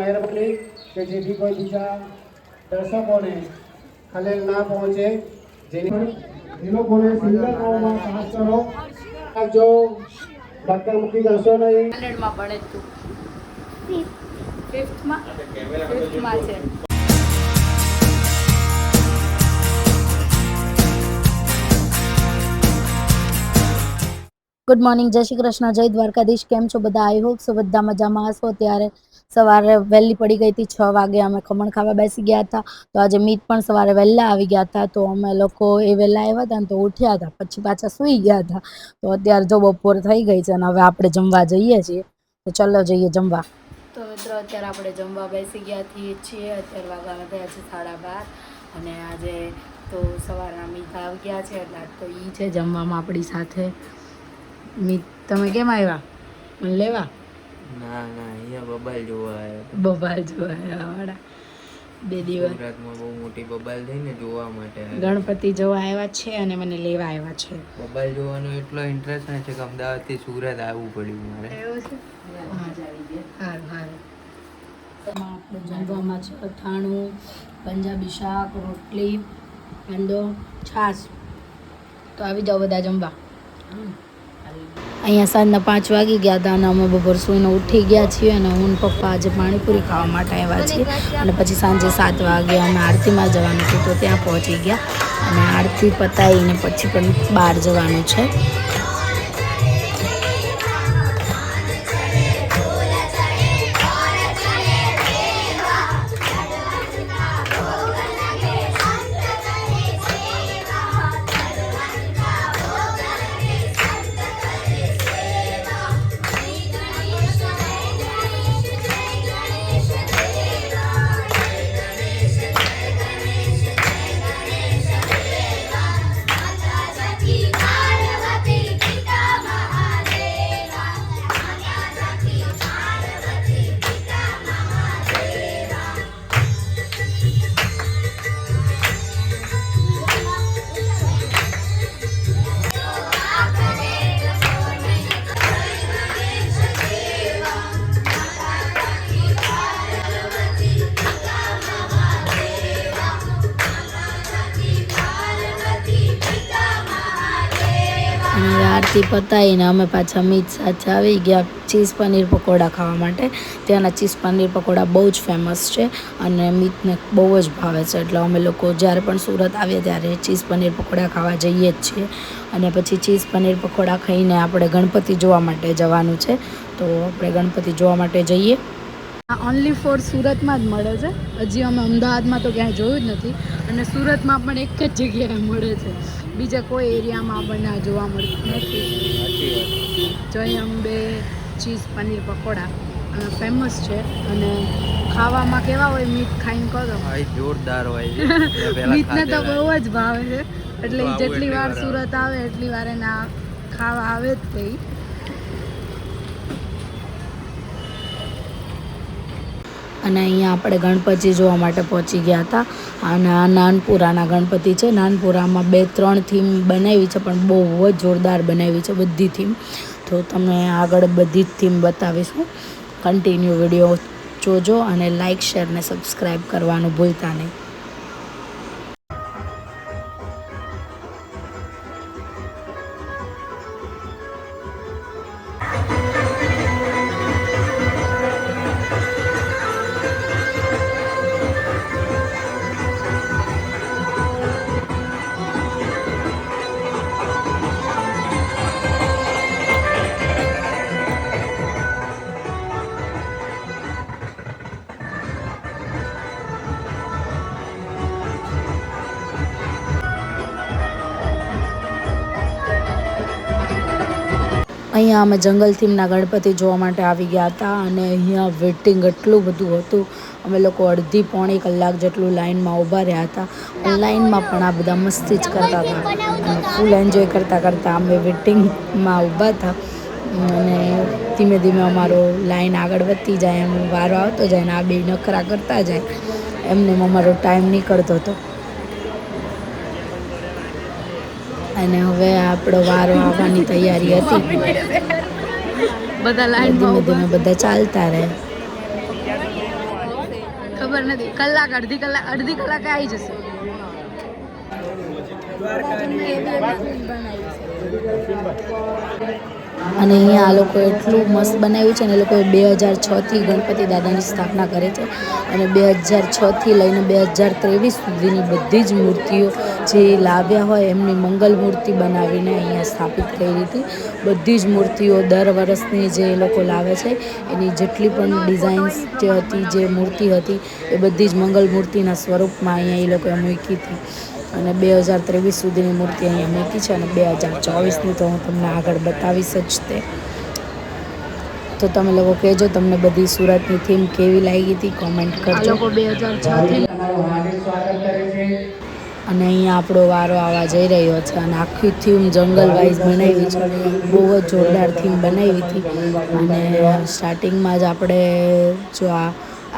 મહેરબાની કે જેથી કોઈ બીજા દર્શકોને ખલેલ ના પહોંચે. જેની એ લોકોને સિંગલ રોમાં ખાસ કરો. જો ધક્કા મૂકી કરશો નહીં. ભણે તું ફિફ્થમાં ફિફ્થમાં છે. ગુડ મોર્નિંગ જય શ્રી કૃષ્ણ, જય દ્વારકાધીશ. કેમ છો બધા? આઈ હોપ સો બધા મજામાં હશો. ત્યારે સવારે વહેલી પડી ગઈ હતી, છ વાગે અમે ખમણ ખાવા બેસી ગયા હતા. તો આજે મીત પણ સવારે વહેલા આવી ગયા હતા. તો અમે લોકો એ વહેલા આવ્યા હતા ને તો ઉઠ્યા હતા. પછી પાછા સૂઈ ગયા હતા. તો અત્યારે જો બપોર થઈ ગઈ છે અને હવે આપણે જમવા જઈએ છીએ. તો ચલો જઈએ જમવા. તો મિત્રો, અત્યારે આપણે જમવા બેસી ગયા છીએ અત્યારે વાગવાના થયા છે સાડા બાર. અને આજે તો સવારના મીત આવી ગયા છે. એટલે તો એ છે જમવામાં આપણી સાથે. તમે કેમ આવ્યા? મને લેવા? ના ના અહીંયા બબાલ જોવા આવ્યા બબાલ જોવા વાળા. બે દિવસ. ગુજરાતમાં બહુ મોટી બબાલ થઈ ને જોવા માટે ગણપતિ જોવા આવ્યા છે અને મને લેવા આવ્યા છે. બબાલ જોવાનો એટલો ઇન્ટરેસ્ટ નથી કે અમદાવાદથી સુરત આવવું પડ્યું મારે. એવું છે? સારું સારું. આપણે જમવામાં છે અથાણું પંજાબી શાક રોટલી કાંદો છાશ. તો આવી જાઓ બધા જમવા. અહીંયા સાંજના પાંચ વાગી ગયા હતા અને અમે બપોર સુઈને ઉઠી ગયા છીએ અને હું પપ્પા આજે પાણીપુરી ખાવા માટે આવ્યા છીએ. અને પછી સાંજે સાત વાગે અમે આરતીમાં જવાનું હતું તો ત્યાં પહોંચી ગયા. અને આરતી પતાવીને પછી પણ બહાર જવાનું છે. અને આરતી પતાવીને અમે પાછા મીત સાથે આવી ગયા ચીઝ પનીર પકોડા ખાવા માટે. ત્યાંના ચીઝ પનીર પકોડા બહુ જ ફેમસ છે અને મીતને બહુ જ ભાવે છે. એટલે અમે લોકો જ્યારે પણ સુરત આવીએ ત્યારે ચીઝ પનીર પકોડા ખાવા જઈએ જ છીએ. અને પછી ચીઝ પનીર પકોડા ખાઈને આપણે ગણપતિ જોવા માટે જવાનું છે. તો આપણે ગણપતિ જોવા માટે જઈએ. ઓનલી ફોર સુરતમાં જ મળે છે. હજી અમે અમદાવાદમાં તો ક્યાંય જોયું જ નથી. અને સુરતમાં પણ એક જ જગ્યાએ મળે છે. બીજા કોઈ એરિયામાં આપણને આ જોવા મળતું નથી. જય અંબે ચીઝ પનીર પકોડા. ફેમસ છે. અને ખાવામાં કેવા હોય મીઠ ખાઈને કહો જોરદાર હોય. મીઠને તો બહુ જ ભાવે છે. એટલે જેટલી વાર વાર સુરત આવે. એટલી વાર એના ખાવા આવે જ તે અને અહીંયા આપણે ગણપતિ જોવા માટે પહોંચી ગયા હતા. અને આ નાનપુરાના ગણપતિ છે. નાનપુરામાં બે, ત્રણ થીમ બનાવી છે, પણ બહુ જ જોરદાર બનાવી છે બધી થીમ તો તમને આગળ બધી જ થીમ બતાવીશું. કન્ટિન્યુ વીડિયો જોજો અને લાઇક શેર ને સબસ્ક્રાઈબ કરવાનું ભૂલતા નહીં. અહીંયા અમે જંગલ થીમના ગણપતિ જોવા માટે આવી ગયા હતા અને અહીંયા વેટિંગ એટલું બધું હતું. અમે લોકો અડધી પોણી કલાક જેટલું લાઇનમાં ઊભા રહ્યા હતા. ઓનલાઈનમાં પણ આ બધા મસ્તી જ કરતા હતા. અને ફૂલ એન્જોય કરતાં કરતાં અમે વેટિંગમાં ઊભા હતા. અને ધીમે ધીમે અમારો લાઈન આગળ વધતી જાય, એમ વારો આવતો જાય અને આ બે નખરા કરતા જાય. એમને અમારો ટાઈમ નીકળતો હતો. અને હવે આપણો વારો આવવાની તૈયારી હતી. બધા ધીમે ધીમે બધા ચાલતા રહે. ખબર નથી કલાક અડધી કલાક અડધી કલાકે આવી જશે. અને અહીંયા આ લોકો એટલું મસ્ત બનાવ્યું છે ને, એ લોકોએ બે હજાર છથી ગણપતિ દાદાની સ્થાપના કરે છે અને બે હજાર છથી લઈને બે હજાર ત્રેવીસ સુધીની બધી જ મૂર્તિઓ જે લાવ્યા હોય એમની મંગલ મૂર્તિ બનાવીને અહીંયા સ્થાપિત કરી હતી. બધી જ મૂર્તિઓ દર વર્ષની જે એ લોકો લાવે છે, એની જેટલી પણ ડિઝાઇન્સ જે હતી, જે મૂર્તિ હતી, એ બધી જ મંગલ મૂર્તિના સ્વરૂપમાં અહીંયા એ લોકોએ મૂકી હતી. અને બે હજાર ત્રેવીસ સુધીની મૂર્તિ અહીંયા મૂકી છે અને બે હજાર ચોવીસની તો હું તમને આગળ બતાવીશ જ તે. તો તમે લોકો કહેજો તમને બધી સુરતની થીમ કેવી લાગી હતી કોમેન્ટ કરજો. લોકો બે હજાર છથી તમારું હાર્દિક સ્વાગત કરે છે. અને અહીંયા આપણો વારો આવવા જઈ રહ્યો છે અને આખી થીમ જંગલ વાઇઝ બનાવી છે. બહુ જ જોરદાર થીમ બનાવી હતી. અને સ્ટાર્ટિંગમાં જ આપણે જો આ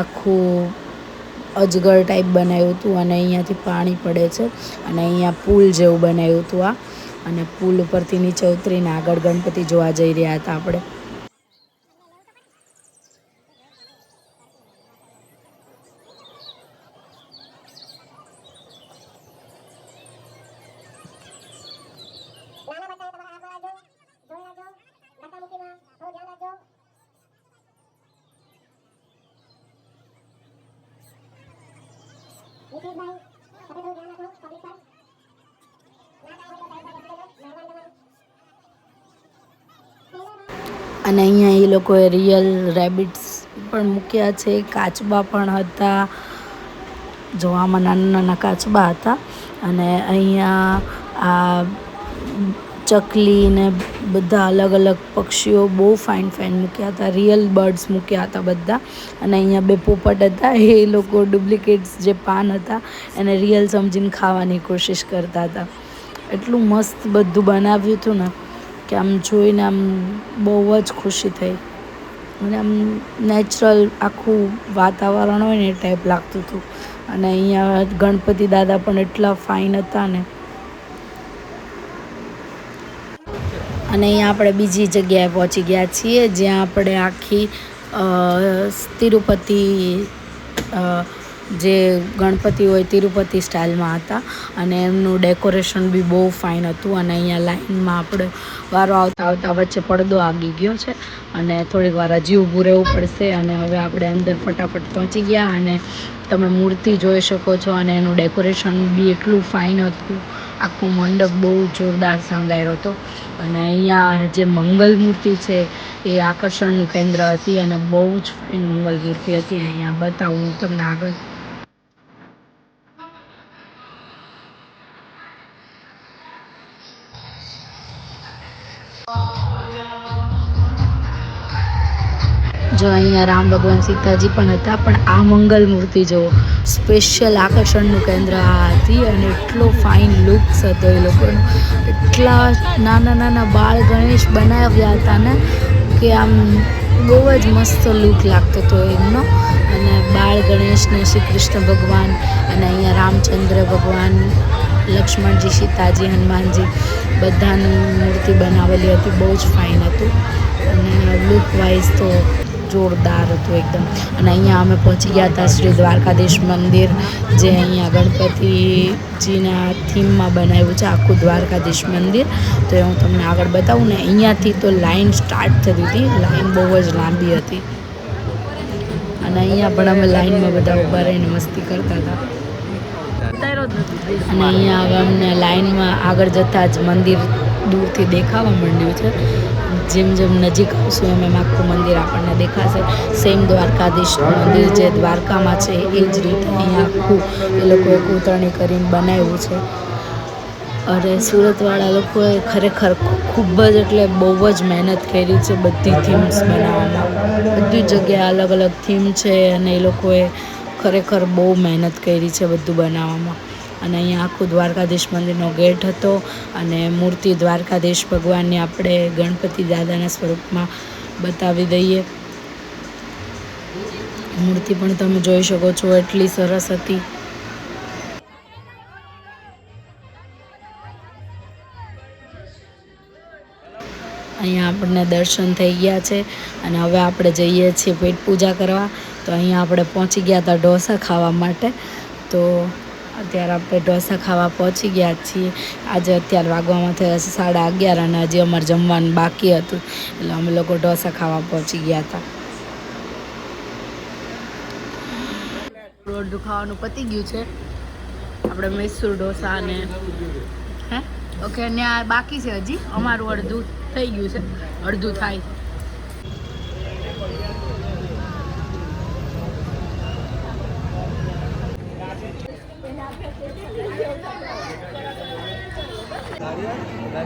આખું અજગર ટાઈપ બનાવ્યું હતું અને અહીંયાથી પાણી પડે છે અને અહીંયા પુલ જેવું બનાવ્યું હતું આ. અને પુલ ઉપરથી નીચે ઉતરીને આગળ ગણપતિ જોવા જઈ રહ્યા હતા આપણે નાના બચ્ચાએ તમારા આગળ આવજો જોઈ રાખજો ધક્કા મુક્કીમાં થોડું ધ્યાન રાખજો અને અહીંયા એ લોકોએ રિયલ રેબિટ્સ પણ મૂક્યા છે. કાચબા પણ હતા. જોવામાં નાના નાના કાચબા હતા. અને અહીંયા આ ચકલી ને બધા અલગ અલગ પક્ષીઓ બહુ ફાઇન ફાઇન મૂક્યા હતા. રિયલ બર્ડ્સ મૂક્યા હતા બધા. અને અહીંયા બે પોપટ હતા. એ લોકો ડુપ્લિકેટ્સ જે પાન હતા, એને રિયલ સમજીને ખાવાની કોશિશ કરતા હતા. એટલું મસ્ત બધું બનાવ્યું હતું ને કે આમ જોઈને આમ બહુ જ ખુશી થઈ. અને આમ નેચરલ આખું વાતાવરણ હોય ને એ ટાઈપ લાગતું હતું. અને અહીંયા ગણપતિ દાદા પણ એટલા ફાઇન હતા ને અને અહીંયા આપણે બીજી જગ્યાએ પહોંચી ગયા છીએ, જ્યાં આપણે આખી તિરુપતિ જે ગણપતિ હોય તિરુપતિ સ્ટાઇલમાં હતા. અને એમનું ડેકોરેશન બી બહુ ફાઇન હતું અને અહીંયા લાઇનમાં આપણે વારો આવતા આવતા વચ્ચે પડદો આગી ગયો છે અને થોડીક વાર હજી ઊભું રહેવું પડશે અને હવે આપણે અંદર ફટાફટ પહોંચી ગયા અને તમે મૂર્તિ જોઈ શકો છો અને એનું ડેકોરેશન બી એટલું ફાઇન હતું. આખું મંડપ બહુ જોરદાર શણગાર્યો હતો. અને અહીંયા જે મંગલ મૂર્તિ છે, એ આકર્ષણનું કેન્દ્ર હતી અને બહુ જ ફાઇન મંગલ મૂર્તિ હતી. અહીંયા બતાવું હું તમને આગળ. જો અહીંયા રામ ભગવાન સીતાજી પણ હતા, પણ આ મંગલ મૂર્તિ જુઓ સ્પેશિયલ આકર્ષણનું કેન્દ્ર આ હતી અને એટલો ફાઇન લુક્સ હતો એ લોકોનો. એટલા નાના નાના બાળ ગણેશ બનાવ્યા હતા ને, કે આમ બહુ જ મસ્ત લુક લાગતો હતો એમનો. અને બાળ ગણેશને શ્રી કૃષ્ણ ભગવાન અને અહીંયા રામચંદ્ર ભગવાન, લક્ષ્મણજી, સીતાજી, હનુમાનજી બધાની મૂર્તિ બનાવેલી હતી, બહુ જ ફાઇન હતું. અને લુક વાઇઝ તો જોરદાર હતું એકદમ. અને અહીંયા અમે પહોંચી ગયા હતા શ્રી દ્વારકાધીશ મંદિર, જે અહીંયા ગણપતિજીના થીમમાં બનાવ્યું છે, આખું દ્વારકાધીશ મંદિર. તો એ હું તમને આગળ બતાવું ને, અહીંયાથી તો લાઈન સ્ટાર્ટ થતી હતી. લાઈન બહુ જ લાંબી હતી. અને અહીંયા પણ અમે લાઈનમાં બધા ઊભા રહીને મસ્તી કરતા હતા. અને અહીંયા અમને લાઈનમાં આગળ જતાં જ મંદિર દૂરથી દેખાવા માંડ્યું છે. જેમ જેમ નજીક આવશું એમ એમ આખું મંદિર આપણને દેખાશે. સેમ દ્વારકાધીશ મંદિર જે દ્વારકામાં છે, એ જ રીતે અહીંયા આખું એ લોકોએ કોતરણી કરીને બનાવ્યું છે. અરે, સુરતવાળા લોકોએ ખરેખર ખૂબ જ એટલે બહુ જ મહેનત કરી છે બધી થીમ્સ બનાવવામાં. બધી જગ્યાએ અલગ અલગ થીમ છે અને એ લોકોએ ખરેખર બહુ મહેનત કરી છે બધું બનાવવામાં. અને અહીંયા આખું દ્વારકાધીશ મંદિરનો ગેટ હતો અને મૂર્તિ દ્વારકાધીશ ભગવાનની આપણે ગણપતિ દાદાના સ્વરૂપમાં બતાવી દઈએ. મૂર્તિ પણ તમે જોઈ શકો છો, એટલી સરસ હતી. અહીંયા આપણને દર્શન થઈ ગયા છે અને હવે આપણે જઈએ છીએ પેટ પૂજા કરવા. તો અહીંયા આપણે પહોંચી ગયા હતા ઢોસા ખાવા માટે. તો અત્યારે આપણે ઢોસા ખાવા પહોંચી ગયા છીએ. આજે અત્યારે વાગવામાં થયા છે સાડા અગિયાર અને હજી અમારે જમવાનું બાકી હતું. એટલે અમે લોકો ઢોસા ખાવા પહોંચી ગયા હતા. અડધું ખાવાનું પતી ગયું છે. આપણે મૈસૂર ઢોસા અને હે? ઓકે, ને બાકી છે હજી. અમારું અડધું થઈ ગયું છે. અડધું થાય.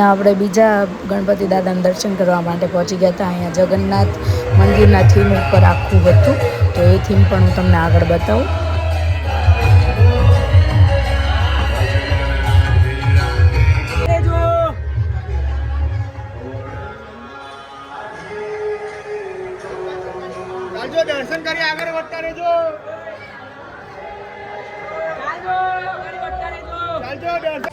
અહીંયા આપણે બીજા ગણપતિ દાદાના દર્શન કરવા માટે પહોંચી ગયા હતા. અહીંયા જગન્નાથ મંદિરના થીમ ઉપર આખું હતું. તો એ થીમ પણ હું તમને આગળ બતાવું. દર્શન કરી આગળ વધતા રહેજો. ચાલજો દર્શન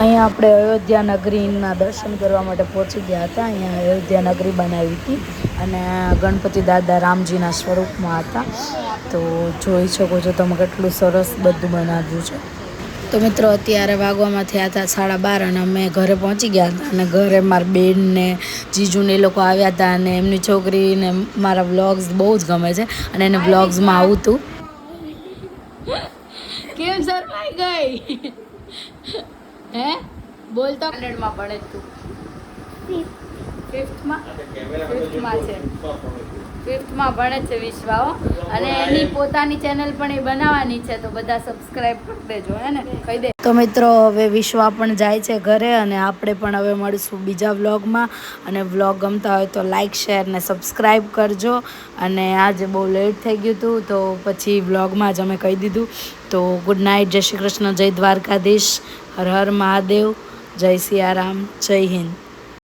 અહીંયા આપણે અયોધ્યા નગરીના દર્શન કરવા માટે પહોંચી ગયા હતા. અહીંયા અયોધ્યા નગરી બનાવી હતી અને ગણપતિ દાદા રામજીના સ્વરૂપમાં હતા. તો જોઈ શકો છો તમે કેટલું સરસ બધું બનાવ્યું છે. તો મિત્રો, અત્યારે વાગવામાં થયા હતા સાડા બાર અને અમે ઘરે પહોંચી ગયા હતા અને ઘરે મારા બેનને, જીજુને એ લોકો આવ્યા હતા અને એમની છોકરીને મારા વ્લોગ્સ બહુ જ ગમે છે અને એને વ્લોગ્સમાં આવું હતું કેમ શરમાઈ ગઈ? હે? બોલતો સ્ટાન્ડર્ડમાં ભણે તું. ફિફ્થમાં? છે. ફિફ્થમાં ભણે છે વિશ્વાઓ અને એની પોતાની ચેનલ પણ એ બનાવવાની છે, તો બધા સબસ્ક્રાઇબ કરી દેજો, હે ને? કહી દે. તો મિત્રો, હવે વિશ્વા પણ જાય છે ઘરે, અને આપણે પણ હવે મળીશું બીજા વ્લોગમાં. અને વ્લોગ ગમતા હોય તો લાઇક શેર ને સબસ્ક્રાઇબ કરજો. અને આજે બહુ લેટ થઈ ગયું હતું, તો પછી વ્લોગમાં જ અમે કહી દીધું. તો ગુડ નાઇટ, જય શ્રી કૃષ્ણ, જય દ્વારકાધીશ. હર હર મહાદેવ. જય સિયારામ જય હિન્દ.